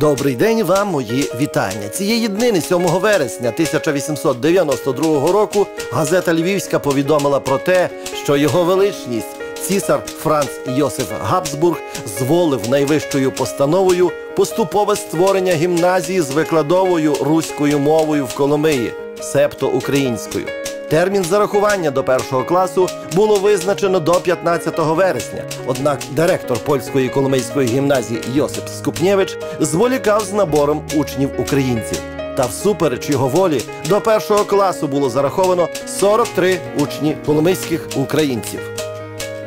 Добрий день вам, мої вітання. Цієї днини, 7 вересня 1892 року, газета Львівська повідомила про те, що його величність цісар Франц Йосиф Габсбург зволив найвищою постановою поступове створення гімназії з викладовою руською мовою в Коломиї, себто українською. Термін зарахування до першого класу було визначено до 15 вересня. Однак директор польської коломийської гімназії Йосип Скупнєвич зволікав з набором учнів українців. Та всупереч його волі до першого класу було зараховано 43 учні коломийських українців.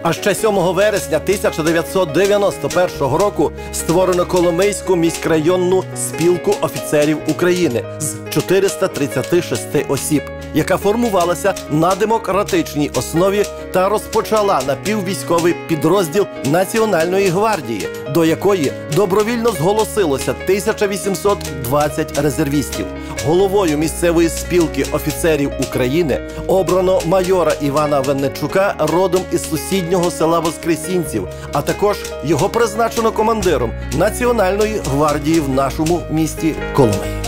А ще 7 вересня 1991 року створено Коломийську міськрайонну спілку офіцерів України з 436 осіб, яка формувалася на демократичній основі та розпочала напіввійськовий підрозділ Національної гвардії, до якої добровільно зголосилося 1820 резервістів. Головою місцевої спілки офіцерів України обрано майора Івана Венничука родом із сусіднього села Воскресінців, а також його призначено командиром Національної гвардії в нашому місті Коломиї.